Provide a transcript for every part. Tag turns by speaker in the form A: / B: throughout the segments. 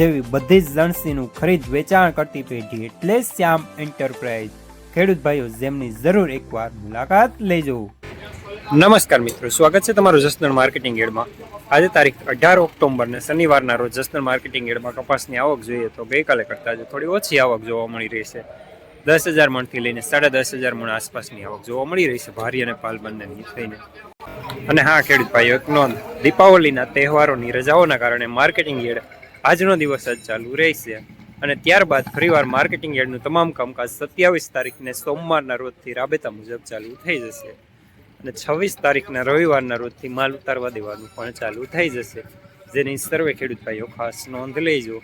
A: જેવી બધી જ લણસીનું ખરીદ વેચાણ કરતી પેઢી એટલે શ્યામ એન્ટરપ્રાઇઝ. ખેડૂત ભાઈઓ, જેમની જરૂર એકવાર મુલાકાત લેજો. નમસ્કાર મિત્રો, સ્વાગત છે તમારું જસદણ માર્કેટિંગ એડમાં. આજે તારીખ અઢાર ઓક્ટોબર ને શનિવારના રોજ જસદણ માર્કેટિંગ એડમાં કપાસની આવક જોઈએ તો ગઈકાલે કરતાં આજે થોડી ઓછી આવક જોવા મળી રહી છે. દસ હજાર મણથી લઈને સાડા દસ હજાર મણ આસપાસની આવક જોવા મળી રહી છે, ભારી અને પાલ બંનેની થઈને. અને હા, ખેડૂત ભાઈઓ, એક નોંધ. દીપાવલીના તહેવારોની રજાઓના કારણે માર્કેટિંગ યાર્ડ આજનો દિવસ જ ચાલુ રહેશે. અને ત્યારબાદ ફરીવાર માર્કેટિંગ યાર્ડનું તમામ કામકાજ સત્યાવીસ તારીખને સોમવારના રોજથી રાબેતા મુજબ ચાલુ થઈ જશે. અને છવ્વીસ તારીખના રવિવારના રોજથી માલ ઉતારવા દેવાનું પણ ચાલુ થઈ જશે. જેની સર્વે ખેડૂત ભાઈઓ ખાસ નોંધ લેજો.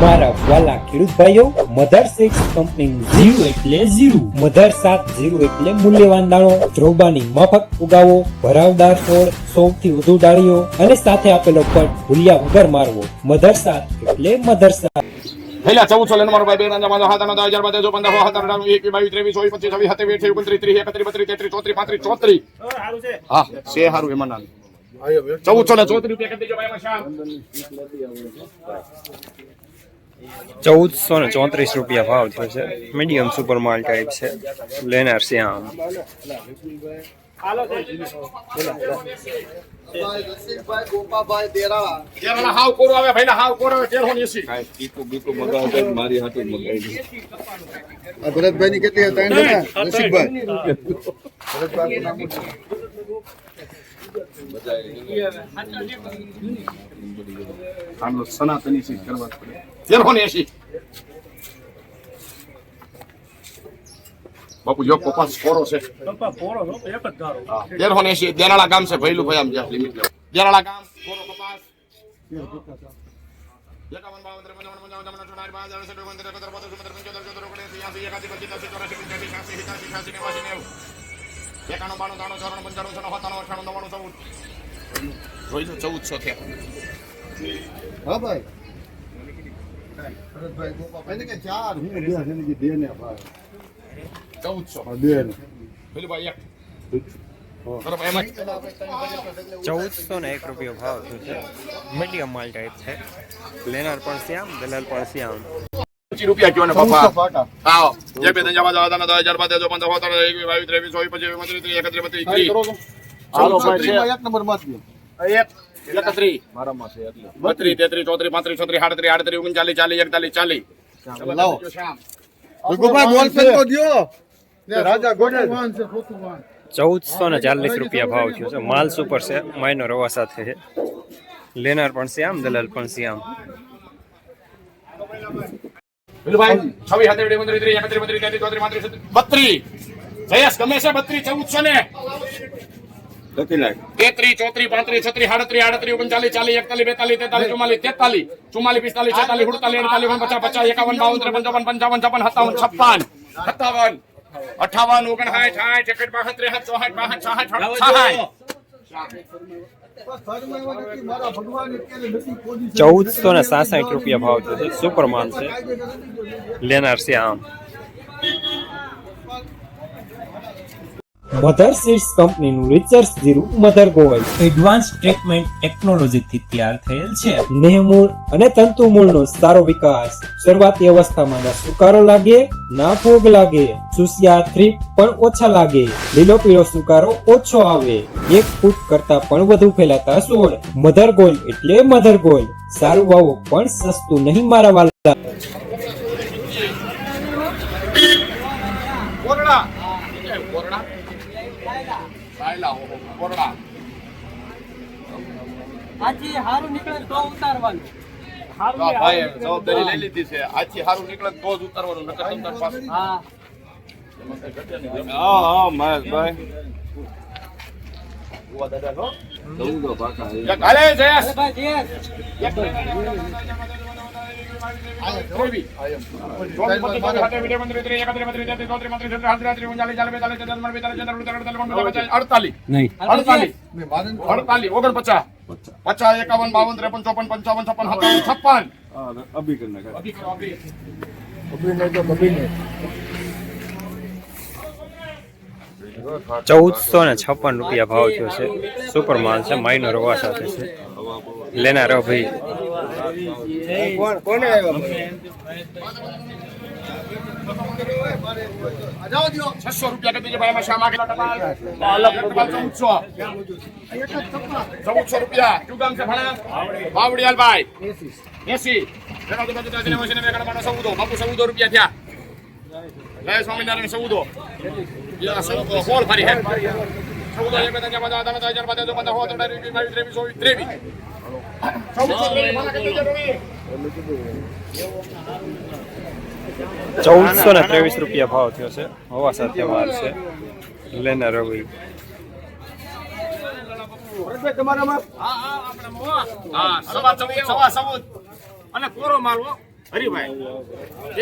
A: મારા વાલા ખેડૂત ભાઈઓ મધર સિક્સ કંપની ઝીરો એટલે ઝીરો મધર સાત ઝીરો એટલે મૂલ્યવાન દાણો ધ્રોબાની મફત ઉગાવો, ભરાવદાર છોડ, સૌથી વધુ ડાળીઓ અને સાથે આપેલો પટ ભૂલ્યા વગર મારવો. મધર સાત એટલે મધર સાત
B: પહેલા ચૌદ સોલે નંબર ભાઈ બેન અંજા મારો હાથ હજાર બાદ જો હો હાથ અઢાર એક બાવીસ, ત્રેવીસ, ચોવીસ, પચીસ, છવ્વીસ, સત્યાવીસ, અઠ્યાવીસ, ઓગણત્રીસ, ત્રીસ, એકત્રીસ, બત્રીસ, તેત્રીસ, ચોત્રીસ, પાંત્રીસ, ચોત્રીસ. હા છે હારું એમાં નાનું. ચૌદ સોલે ચોત્રીસ રૂપિયા કરી દેજો ભાઈ શ્યામ
A: ચૌદસો ને ચોત્રીસ રૂપિયા ભાવ થયો છે. મીડિયમ સુપર માલ ટાઈપ છે લેનાર
B: કેરળા હાવ કોરો આવે ભાઈ હાવ કોરો આવે તેરસો ને એસી
C: આ ભરતભાઈ ની કેટલી હતા? એને ના? રસિકભાઈ?
B: આનો સનાતની કરવા પડે. તેરસો ને એસી બાપુ જો કપાસ કોરો છે. હા, તેરસો ને એસી દેરાળા ગામ છે ભૈલું ભાઈ આમ જ્યાં લિમિટ લેવું. દેરાળા ગામ કોરો કપાસ. એકાણું બાણું ત્રાણું ચોરાણું પંચાણું છન્નું સત્તાણું અઠ્ઠાણું નવ્વાણું ચૌદ. જોઈ લો ચૌદસો થયા
C: હા ભાઈ. ભરતભાઈ ગોપાભાઈ ને કે ચાર. હું છે બે ને ભાઈ.
B: ચૌદસો
C: બે
B: પેલું ભાઈ એક
A: ચૌદસો ને એક રૂપિયો ભાવ છે. મીડિયમ માલ ટાઈપ છે. લેનાર પણ શ્યામ દલાલ પણ શ્યામ
B: રૂપિયા કયો ને
C: પપ્પા
B: બાપા? જે બે ત્રણ જવા જવા દસ હજાર બાદ જો પંદર હોતર એકવીસ બાવીસ ત્રેવીસ ચોવીસ પચીસ ઓગણત્રીસ એકત્રીસ બત્રીસ ત્રીસ. હાલો ભાઈ
C: એક નંબરમાં
B: એક એકત્રીસ. બત્રીસ તેત્રીસ ચોત્રીસ પાંત્રીસ છત્રીસ આડત્રીસ આડત્રીસ ઓગણચાલીસ ચાલીસ એકતાલીસ ચાલીસ.
C: લાવો. ગોપાલ બોલ તો દ્યો. ને રાજા ગોડેલ
A: ચૌદસો ને ચાલીસ રૂપિયા ભાવ થયો છે. માલ સુપર છે. માયનો રવા સાથે છે. લેનાર પણ શ્યામ દલાલ પણ
B: જયેશ ગમે છે ચૌદસો ને. ચોત્રીસ પાંત્રીસ છત્રીસ આડત્રીસ આડત્રીસ ઓગણચાલીસ ચાલીસ એકતાલીસ બેતાલીસ તેતાલીસ ચુમ્માલીસ તેતાલીસ ચુમ્માલીસ પિસ્તાલીસ છેતાલીસ સુડતાલીસ અડતાલીસ ઓગણપચાસ પચાસ એકાવન બાવન ત્રેપન ચોપન પંચાવન છપ્પન સત્તાવન છપ્પન સત્તાવન. અઠાવન ઓગણસાઠ સાઠ એકસઠ બાસઠ ત્રેસઠ ચોસઠ બાસઠ
C: કોઈ દિવસ
A: ચૌદસો ને સાસઠ રૂપિયા ભાવ થયો છે. લેનાર છે લેનાર મધર સીડ્સ કંપનીનું રિસર્ચ જીરું મધર ગોવલ એડવાન્સ ટ્રીટમેન્ટ ટેકનોલોજીથી તૈયાર થયેલ છે. નેહમૂળ અને તંતુમૂળનો સારો વિકાસ. શરૂઆતી અવસ્થામાં ના સુકારો લાગે ના ફોગ લાગે. સુસિયા થ્રીપ પણ ઓછા લાગે. લીલો પીળો સુકારો ઓછો આવે. એક ફૂટ કરતા પણ વધુ ફેલાતા સોળ. મધર ગોલ એટલે મધર ગોલ સારું વાવો પણ સસ્તું નહીં મારા વાલા.
B: કોરડા સાયલા કોરડા
D: આજે હારું નીકળે તો ઉતારવાનું.
B: ભાઈ જવાબદારી લઈ લીધી છે. આજથી હારું નીકળે તો જ ઉતારવાનું નકર તમ પાસે
D: હા.
B: હા હા મહેશભાઈ એક હાલે જયેશ
D: અરે ભાઈ જે
B: એક ત્રેવીસ ચોવીસ પચીસ. એકાવન બાવન ત્રેપન ચોપન પંચાવન છપ્પન સત્તાવન છપ્પન. અભી કરો, અભી.
A: ચૌદસો ને છપ્પન રૂપિયા ભાવ થયો છે. સુપરમાન છે માઇનર હોવા સાથે છે. લેનારો ભાઈ
B: છસો રૂપિયા દેજો ભાઈ રૂપિયા. શું કામ છે બધું ચૌદો. રૂપિયા થયા. જય સ્વામિનારાયણ ચૌદો. હોલ ફરી હે. ચૌદો એક બધા ત્રણ તમે અઢાર ઓગણીસ ત્રેવીસ ત્રેવીસ. ચૌદસો
A: ને ત્રેવીસ રૂપિયા ભાવ થયો છે. હવા સાથે વાર છે. લેનારો
B: રવિ. અને કોરો મારવો હરીભાઈ.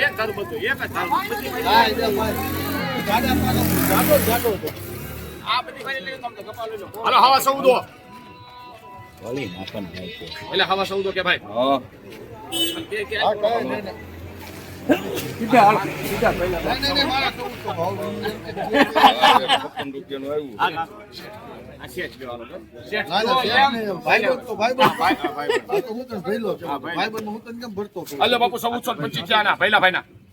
B: એક ધારું બધું એક જ ધારું બધી. ભાઈ. આ બધી લઈ લો. તમને કપા લઈ લો ભાઈ હવા ચૌદો એટલે હવા સૌદો કે ભાઈ. કે કે આ શેઠ લેવાનો છે. શેઠ લો એમ. અલ્લે બાપુ ચૌદસો પચીસ થયા ના પહેલા ભાઈના છવ્વીસ સત્તર વીસ પંદર ત્રીસ આઠ કેટલી તેર ભરી ચૌદ પંદર એકત્રીસ બત્રીસ તેત્રીસ બત્રીસ તેત્રીસ ચૌદ તેત્રીસ ગમે છે ભાઈ આડત્રીસ આડત્રીસ ઓગણચાલીસ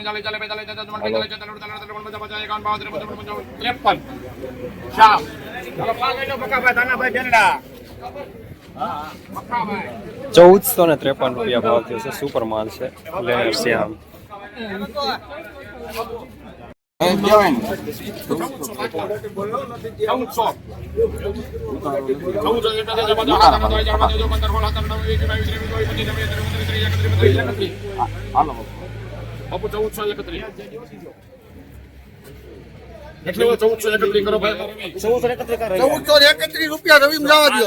B: ચાલીસ બેતાલીસ તેતાલીસ ચુમ્માલીસ પિસ્તાલીસ છેતાલીસ અડતાલીસ ઓગણપચાસ પચાસ એકાવન બાવન ચાલે ચોપન પંચાવન ત્રેપન શ્યામ ચાલો પાંચ લઈ લો પક્કાભાઈ ધાનાભાઈ બેનડા હા, પક્કાભાઈ
A: ચૌદસો ને ત્રેપન રૂપિયા ભાવ થયો છે સુપર માલ છે લેનાર શ્યામ
B: એકત્રીસ, બત્રીસ, એકત્રીસ. બાપુ ચૌદસો એકત્રીસ એટલે ચૌદસો એકત્રીસ કરો ભાઈ
C: ચૌદસો એકત્રીસ રૂપિયા રવિ જવા દો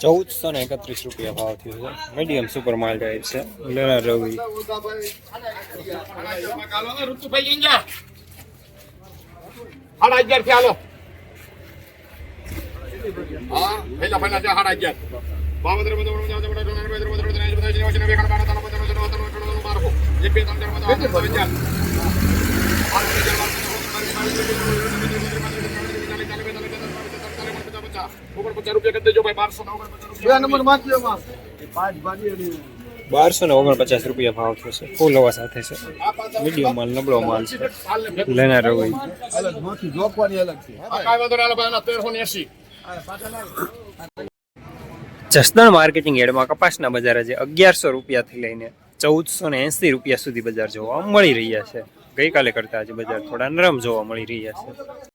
A: ચૌદસો ને એકત્રીસ રૂપિયા ભાવ થયો છે મીડિયમ સુપર માલ ટાઈપ છે લેનાર રવિ
B: હાલો ને ઋતુભાઈ જઈ ગયા સાડા અગિયારથી હાલો હા પહેલા પહેલા ત્યાં સાડા અગિયાર બાવન ત્રેપન ચોપન પંચાવન છપ્પન અઠ્ઠાવન, ઓગણપચાસ, ત્રેપન, ચોત્રીસ, એંશી, નેવું, એકાણું, બાણું, ત્રાણું, પંચાણું, છન્નું, સત્તાણું, અઠ્ઠાણું, બારસો. એક, બે, ત્રણ, ચાર, પાંચ, છ, સાત, આઠ, નવ, દસ, અગિયાર. બાર, તેર, ચૌદ, પંદર, સોળ, સત્તર, અઢાર, ઓગણપચાસ, પચાસ, ઓગણપચાસ રૂપિયા કરી દેજો ભાઈ બારસો ને ઓગણપચાસ
C: બે નંબર વાંચજો એમાં.
A: બારસો ને ઓગણપચાસ રૂપિયા ભાવ થશે ફૂલ હવા સાથે છે. મીડિયમ માલ નબળો માલ છે. લેનાર
B: એંશી
A: જસદણ માર્કેટિંગ એડમાં કપાસના બજાર આજે અગિયારસો રૂપિયાથી લઈને ચૌદસો ને એંસી રૂપિયા સુધી બજાર જોવા મળી રહ્યા છે. ગઈકાલે કરતા આજે બજાર થોડા નરમ જોવા મળી રહ્યા છે.